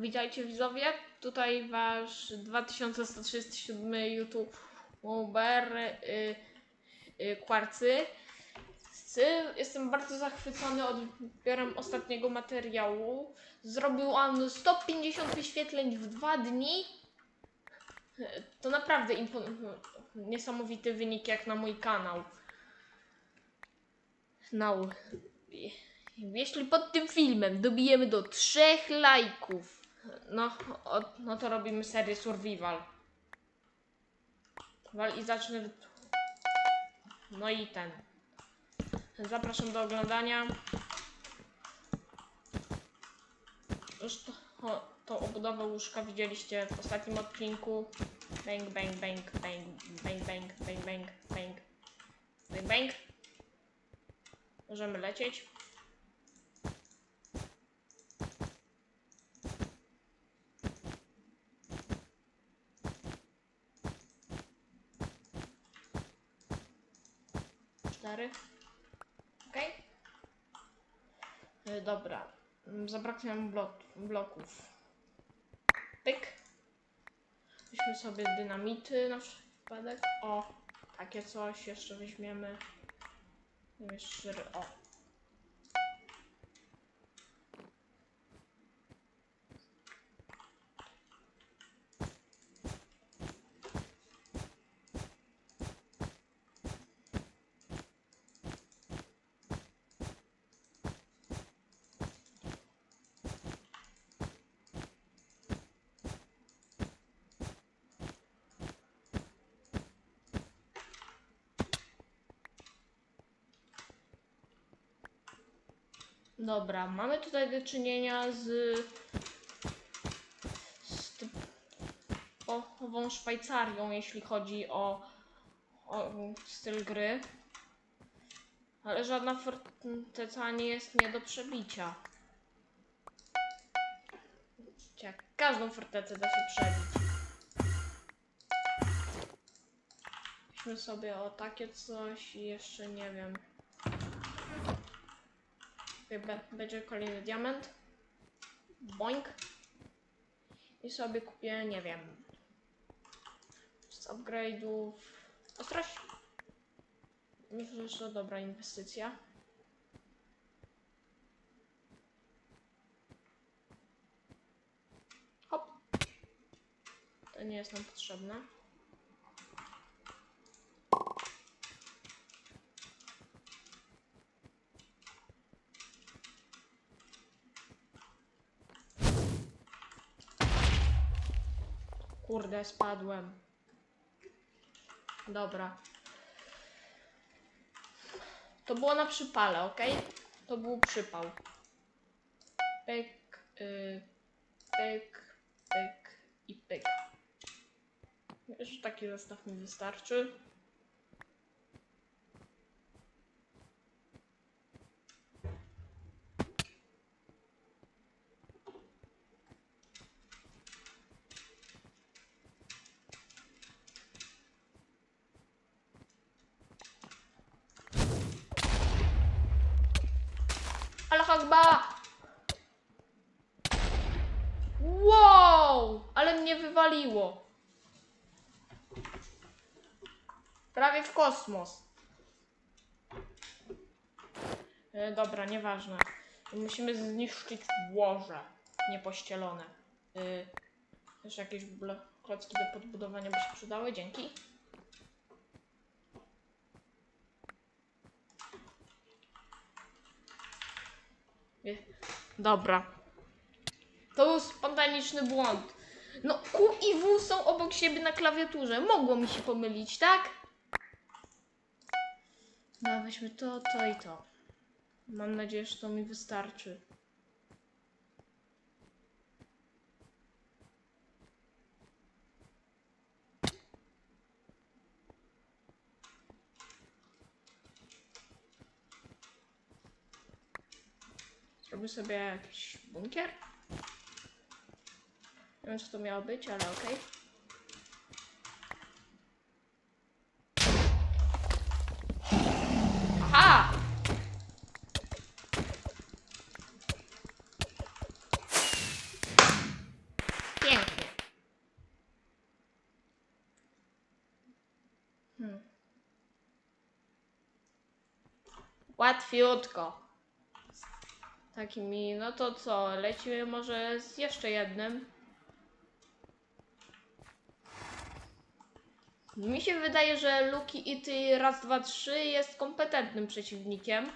Witajcie widzowie, tutaj wasz 2137 youtuber y, y, Kwarcy. Jestem bardzo zachwycony odbiorem ostatniego materiału. Zrobił on 150 wyświetleń w dwa dni. To naprawdę niesamowity wynik jak na mój kanał. No. Jeśli pod tym filmem dobijemy do 3 lajków, no, o, no to robimy serię survival. Wal i zacznę. No i ten. Zapraszam do oglądania. Już to, o, tą obudowę łóżka widzieliście w ostatnim odcinku. Bang, bang, bang, bang, bang, bang, bang, bang, bang, bang, bang. Możemy lecieć. Cztery. Okej. Y, Dobra. Mm, Zabraknie nam blok, bloków. Pyk. Weźmy sobie dynamity na wszelki wypadek. O, takie coś jeszcze weźmiemy. Jeszcze, o. Dobra, mamy tutaj do czynienia z, z typową Szwajcarią, jeśli chodzi o, o styl gry. Ale żadna forteca nie jest nie do przebicia. Jak każdą fortecę da się przebić. Weźmy sobie o takie coś i jeszcze nie wiem. Be- będzie kolejny diament. Boink. I sobie kupię, nie wiem. Z upgrade'ów. Ostrość. Myślę, że to dobra inwestycja. Hop. To nie jest nam potrzebne. Kurde, spadłem. Dobra. To było na przypale, ok? To był przypał. Pyk, y, pyk, pyk i pyk. Już taki zestaw mi wystarczy. Ale Akbar! Wow! Ale mnie wywaliło. Prawie w kosmos. E, dobra, nieważne. Musimy zniszczyć łoże niepościelone. E, jakieś klocki do podbudowania by się przydały, dzięki. Nie. Dobra. To był spontaniczny błąd. No, Q i W są obok siebie na klawiaturze. Mogło mi się pomylić, tak? No, weźmy to, to i to. Mam nadzieję, że to mi wystarczy. Zrobię sobie jakiś bunkier. Nie wiem, co to miało być, ale okej. Okay. Aha! Hmm. Łatwiutko. Takimi, no to co, lecimy może z jeszcze jednym. Mi się wydaje, że Luki i ty raz, dwa, trzy jest kompetentnym przeciwnikiem.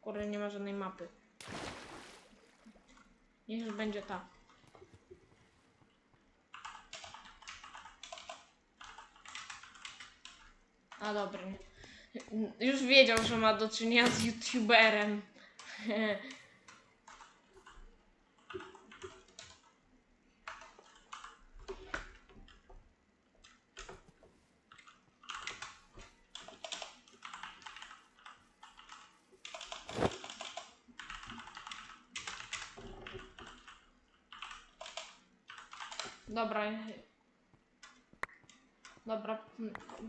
Kurde, nie ma żadnej mapy. Niech już będzie ta. A dobra. Już wiedział, że ma do czynienia z youtuberem. Dobra. Dobra,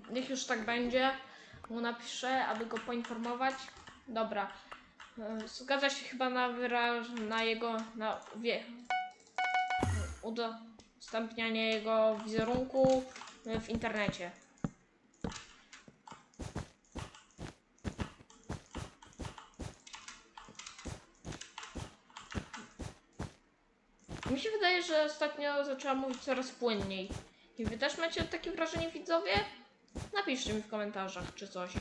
niech już tak będzie. Mu napiszę, aby go poinformować. Dobra. Zgadza się chyba na wyraż, na jego, na wie, udostępnianie jego wizerunku w internecie. Mi się wydaje, że ostatnio zaczęłam mówić coraz płynniej. I wy też macie takie wrażenie, widzowie? Napiszcie mi w komentarzach, czy coś.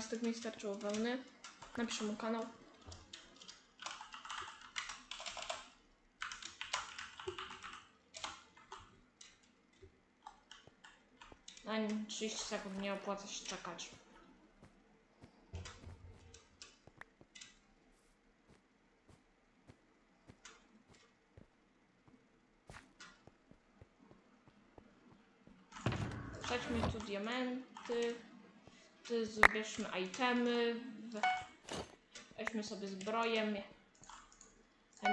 Z tych mi starczyło wełny. Napiszę mu kanał. A nie, 30 sekund nie opłaca się czekać. Przejdźmy tu diamenty. Ty zbierzmy itemy. we- Weźmy sobie zbroję. mie-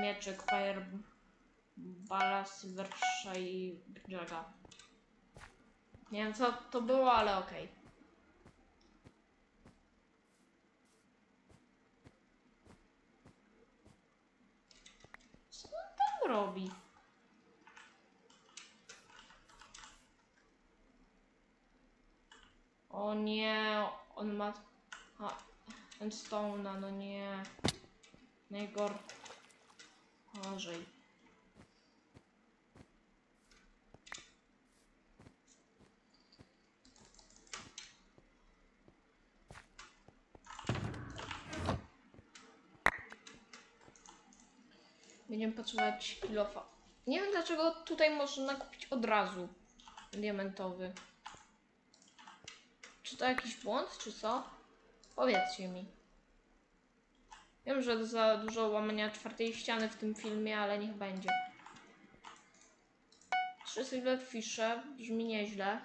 Mieczek, fire, bala, silversza i jaga. Nie wiem co to było, ale okej. Co on tam robi? O nie, on ma... A, Endstone'a, no nie. Najgor... Gorzej. Będziemy potrzebować kilofa. Nie wiem dlaczego tutaj można kupić od razu diamentowy. Czy to jakiś błąd, czy co? Powiedzcie mi. Wiem, że za dużo łamania czwartej ściany w tym filmie, ale niech będzie. Trzy silverfishe brzmi nieźle.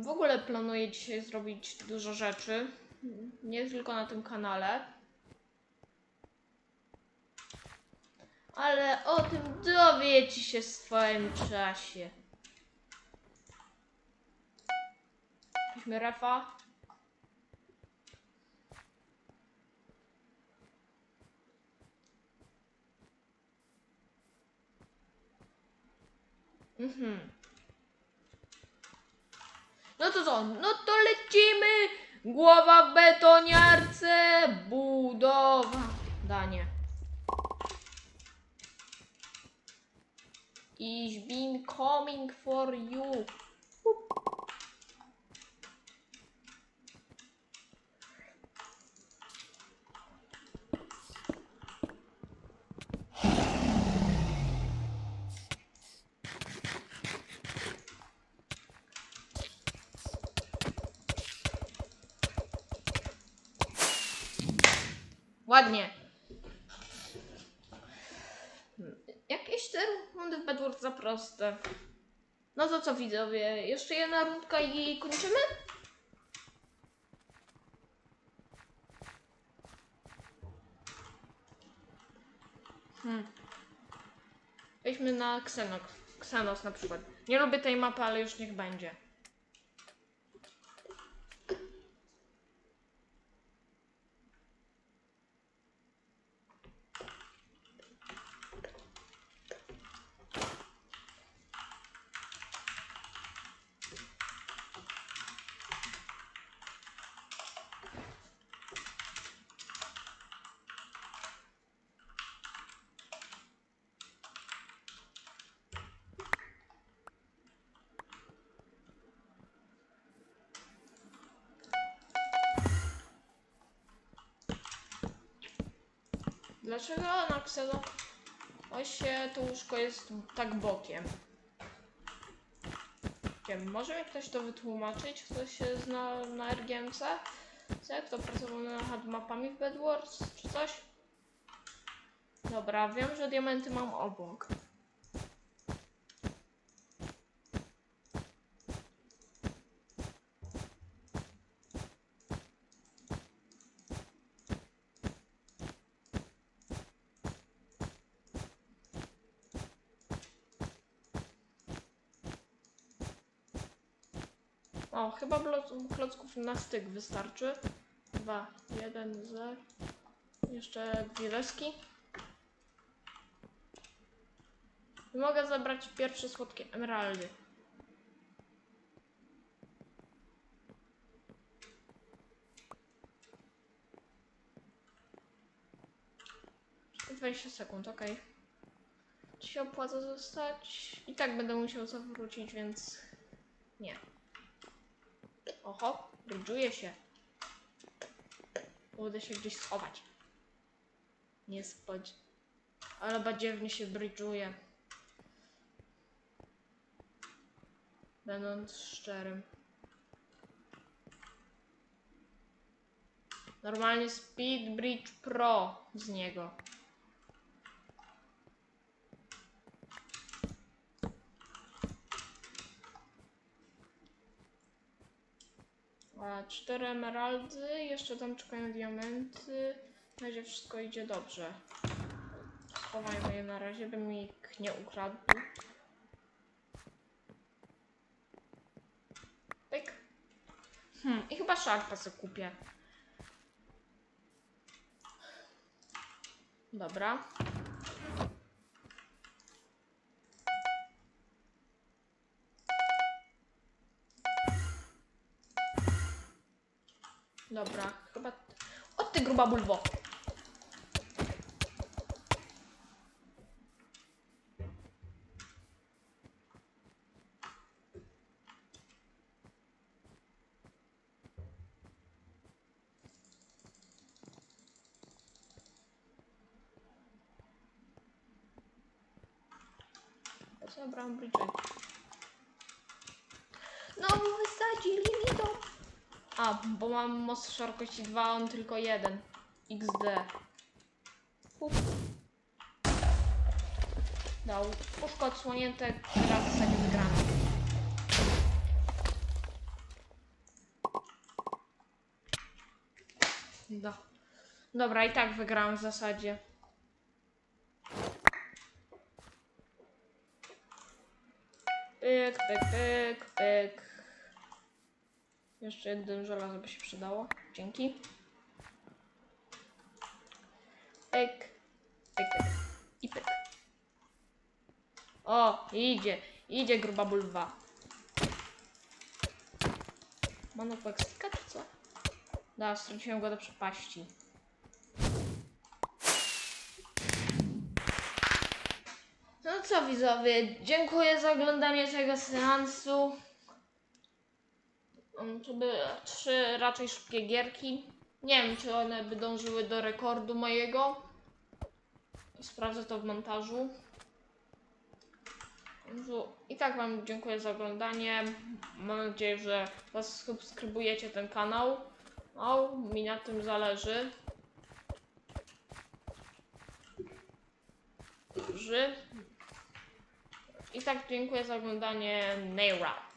W ogóle planuję dzisiaj zrobić dużo rzeczy. Nie tylko na tym kanale. Ale o tym dowiecie się w swoim czasie. Weźmy refa. Mhm. No to co? No to lecimy! Głowa w betoniarce! Budowa! Danie. I've been coming for you. Ładnie. Jakieś te rundy w Bedwars za proste. No to co widzowie, jeszcze jedna rundka i kończymy? Hmm. Wejdźmy na Xenok. Xenos na przykład. Nie lubię tej mapy, ale już niech będzie. Dlaczego na Xenok osie to łóżko jest tak bokiem? Wiem, może mi ktoś to wytłumaczyć? Ktoś się zna na RGMC? Co, kto pracował nad mapami w Bedwars czy coś? Dobra, wiem, że diamenty mam obok. O, chyba klocków na styk wystarczy. Dwa, jeden, zero. Jeszcze dwie deski. I mogę zabrać pierwsze słodkie emeraldy. 20 sekund, ok. Czy się opłaca zostać? I tak będę musiał zawrócić, więc nie. Oho, brydżuje się. Uda się gdzieś schować. Nie spodź. Ale badziewnie się brydżuje. Będąc szczerym. Normalnie Speed Bridge Pro z niego. A, cztery emeraldy, jeszcze tam czekają diamenty. Na razie wszystko idzie dobrze. Schowajmy je na razie, by mi ich nie ukradł. Pyk. Hmm, i chyba szarpa sobie kupię. Dobra. Dobra, chyba... O ty gruba bulwo! Zabrałam Bridget. No, wysadzili mi to! Bo mam most szerokości 2, on tylko jeden. XD. Uf. Dał. Łóżko odsłonięte, teraz w zasadzie wygrane. Do. Dobra, i tak wygrałam w zasadzie. Pyk, pyk, pyk, pyk. Jeszcze jeden żelazo by się przydało. Dzięki. Pyk, pyk, pyk. I pyk. O, idzie, idzie gruba bulwa. Monoplexika czy co? Da, straciłem go do przepaści. No co widzowie, dziękuję za oglądanie tego seansu. Mm, to by trzy raczej szybkie gierki. Nie wiem, czy one by dążyły do rekordu mojego. Sprawdzę to w montażu. I tak Wam dziękuję za oglądanie. Mam nadzieję, że zasubskrybujecie ten kanał. O, mi na tym zależy. Że... I tak dziękuję za oglądanie. Nailroute.